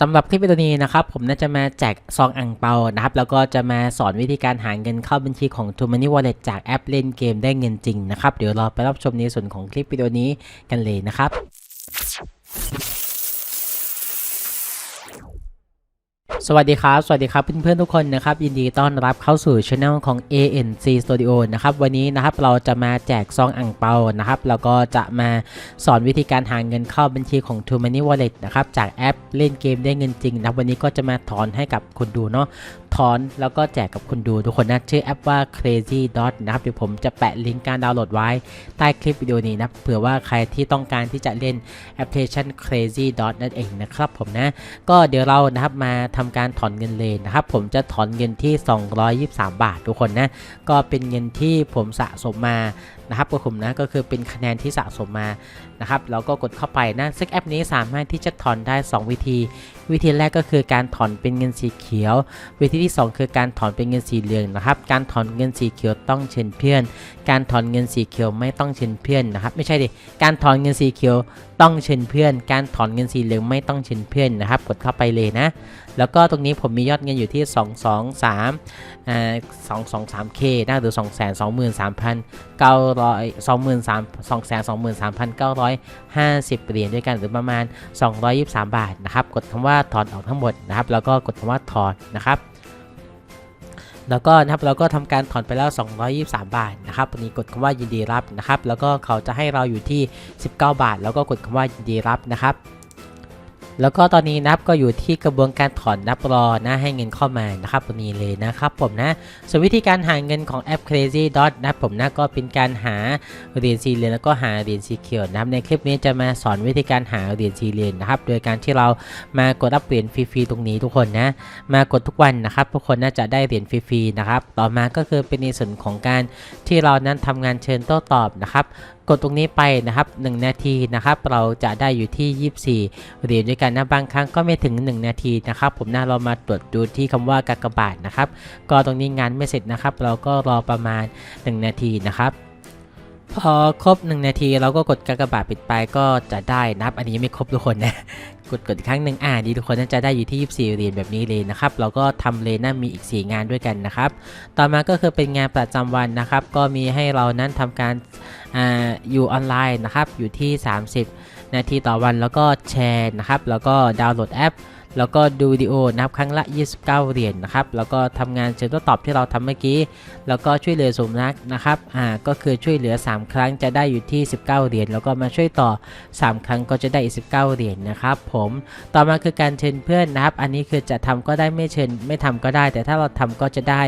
สำหรับคลิปวิดีโอนี้นะครับผมน่าจะมาแจกซองอ่างเปานะครับแล้วก็จะมาสอนวิธีการหาเงินเข้าบัญชีของ t o Money Wallet จากแอปเล่นเกมได้เงินจริงนะครับเดี๋ยวเราไปรับชมในส่วนของคลิปวิดีโอนี้กันเลยนะครับ สวัสดีครับ สวัสดีครับเพื่อนๆทุกคนนะครับยินดีต้อนรับเข้าสู่ช anel ของ ANC Studio นะครับวันนี้นะครับเราจะมาแจกซองอ่างเปานะครับแล้วก็จะมาสอนวิธีการหาเงินเข้าบัญชีของ t o Money Wallet นะครับจากแอปเล่นเกมได้เงินจริงนะวันนี้ก็จะมาถอนให้กับคนดูเนาะ ถอนแล้วก็แจกกับคนดูทุกคนนะชื่อแอปว่า Crazy Dot นะครับเดี๋ยวผมจะแปะลิงก์การดาวน์โหลดไว้ใต้คลิปวิดีโอนี้นะเผื่อว่าใครที่ต้องการที่จะเล่นแอปพลิเคชัน Crazy Dot นั่นเองนะครับผมนะ ก็เดี๋ยวเรานะครับมาทำการถอนเงินเลยนะครับ ผมจะถอนเงินที่ 223 บาททุกคนนะก็เป็นเงินที่ผมสะสมมานะครับก็ผมนะก็คือเป็นคะแนนที่สะสมมานะครับเราก็กดเข้าไปนะซึ่งแอปนี้สามารถที่จะถอนได้ 2 วิธี วิธีแรกก็คือการถอนเป็นเงินสีเขียว วิธีที่ 2 คือการถอนเป็นเงินสีเหลืองนะครับการถอนเงินสีเขียวต้องเชิญเพื่อน การถอนเงินสีเขียวไม่ต้องเชิญเพื่อนนะครับไม่ใช่ดิการถอนเงินสีเขียวต้องเชิญเพื่อน การถอนเงินสีเหลืองไม่ต้องเชิญเพื่อนนะครับ กดเข้าไปเลยนะ แล้วก็ตรงนี้ผมมียอดเงินอยู่ที่ 2 2 3อ่า2 2 3 k นะหรือ 2 2 3 3 9 0 2 3 2 2 3 950 เหรียญด้วยกันหรือประมาณ 223 บาทนะครับ กดคำว่าถอนออกทั้งหมดนะครับ แล้วก็กดคำว่าถอนนะครับ แล้วก็นะครับเราก็ทำการถอนไปแล้ว 223 บาทนะครับวันนี้กดคำว่ายินดีรับนะครับ แล้วก็เขาจะให้เราอยู่ที่ 19 บาท แล้วก็กดคำว่ายินดีรับนะครับ แล้วก็ตอนนี้นับก็อยู่ที่กระบวนการถอนนับรอนะให้เงินเข้ามานะครับตรงนี้เลยนะครับผมนะ ส่วนวิธีการหาเงินของแอป Crazy Dot นับผมนะก็เป็นการหาเหรียญสีเหลืองแล้วก็หาเหรียญสีเขียวนะครับในคลิปนี้จะมาสอนวิธีการหาเหรียญสีเหลืองนะครับ โดยการที่เรามากดรับเหรียญฟรีๆตรงนี้ทุกคนนะ มากดทุกวันนะครับทุกคนน่าจะได้เหรียญฟรีๆนะครับ ต่อมาก็คือเป็นในส่วนของการที่เรานั้นทำงานเชิญโต้ตอบนะครับ กดตรงนี้ไปนะครับ 1 นาทีนะครับ เราจะได้อยู่ที่ 24เหรียญด้วยกันนะบางครั้งก็ไม่ถึง 1 นาทีนะครับ ผมน่าเรามาตรวจดูที่คำว่ากากบาทนะครับ ก็ตรงนี้งานไม่เสร็จนะครับ เราก็รอประมาณ 1 นาทีนะครับพอครบ 1 นาทีเราก็กดกากบาทปิดไปก็จะได้นับอันนี้ยังไม่ครบทุกคนนะ กดกดอีกครั้งหนึ่งอ่าดีทุกคนน่าจะได้อยู่ที่ 24เหรียญแบบนี้เลยนะครับเราก็ทำเลนนะมีอีก 4 งานด้วยกันนะครับ ต่อมาก็คือเป็นงานประจำวันนะครับ ก็มีให้เรานั้นทำการอ่าอยู่ออนไลน์นะครับอยู่ที่ 30 นาทีต่อวันแล้วก็แชร์นะครับแล้วก็ดาวน์โหลดแอป แล้วก็ดูวิดีโอนะครับครั้งละ 29 เหรียญนะครับ แล้วก็ทำงานเชิญทดตอบที่เราทำเมื่อกี้ แล้วก็ช่วยเหลือสมนักนะครับ อ่า ก็คือช่วยเหลือ 3 ครั้งจะได้อยู่ที่ 19 เหรียญ แล้วก็มาช่วยต่อ 3 ครั้งก็จะได้อีก19 เหรียญนะครับ ผม ต่อมาคือการเชิญเพื่อนนะครับ อันนี้คือจะทำก็ได้ไม่เชิญไม่ทำก็ได้ แต่ถ้าเราทำก็จะได้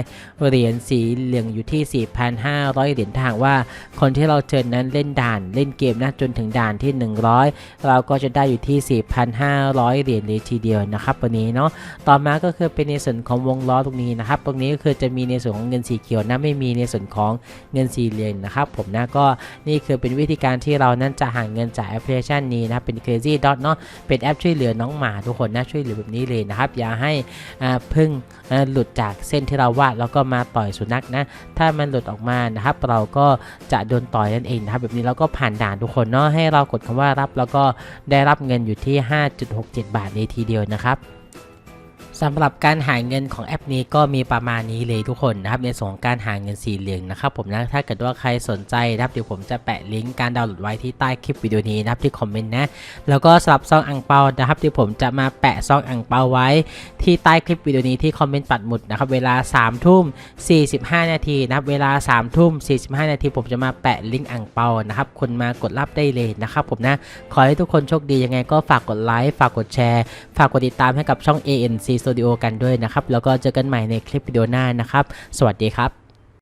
เหรียญสีเหลืองอยู่ที่ 4,500 เหรียญถ้าหากว่า คนที่เราเชิญนั้นเล่นด่านเล่นเกมนะจนถึงด่านที่ 100 เราก็จะได้อยู่ที่ 4,500 เหรียญเลยทีเดียวนะครับวันนี้เนาะต่อมาก็คือเป็นในส่วนของวงล้อตรงนี้นะครับตรงนี้ก็คือจะมีในส่วนของเงินสีเขียวนะไม่มีในส่วนของเงินสีเหลืองนะครับผมนะก็นี่คือเป็นวิธีการที่เรานั้นจะหาเงินจากแอปพลิเคชันนี้นะเป็น Crazy Dot เนาะเป็นแอปช่วยเหลือน้องหมาทุกคนนะช่วยเหลือแบบนี้เลยนะครับอย่าให้พึ่งหลุดจากเส้นที่เราวาดแล้วก็มาต่อยสุนัขนะถ้ามันหลุดออกมานะครับ เราก็จะโดนต่อยนั่นเองนะครับแบบนี้เราก็ผ่านด่านทุกคนเนาะให้เรากดคำว่ารับแล้วก็ได้รับเงินอยู่ที่ 5.67 บาทในทีเดียวนะครับับ สำหรับการหาเงินของแอปนี้ก็มีประมาณนี้เลยทุกคนนะครับในส่วนของการหาเงินสีเหลืองนะครับผมนะถ้าเกิดว่าใครสนใจนะครับเดี๋ยวผมจะแปะลิงก์การดาวน์โหลดไว้ที่ใต้คลิปวิดีโอนี้นะครับที่คอมเมนต์นะแล้วก็สำหรับซองอังเปานะครับเดี๋ยวผมจะมาแปะซองอังเปาไว้ที่ใต้คลิปวิดีโอนี้ที่คอมเมนต์ปัดหมุดนะครับเวลา3ทุ่ม45 นาทีนะครับเวลา3ทุ่ม45 นาที ผมจะมาแปะลิงก์อ่างเปานะครับคนมากดรับได้เลยนะครับผมนะขอให้ทุกคนโชคดียังไงก็ฝากกดไลค์ฝากกดแชร์ ฝากกดติดตามให้กับช่อง ANC Studio กันด้วยนะครับ แล้วก็เจอกันใหม่ในคลิปวิดีโอหน้านะครับ สวัสดีครับ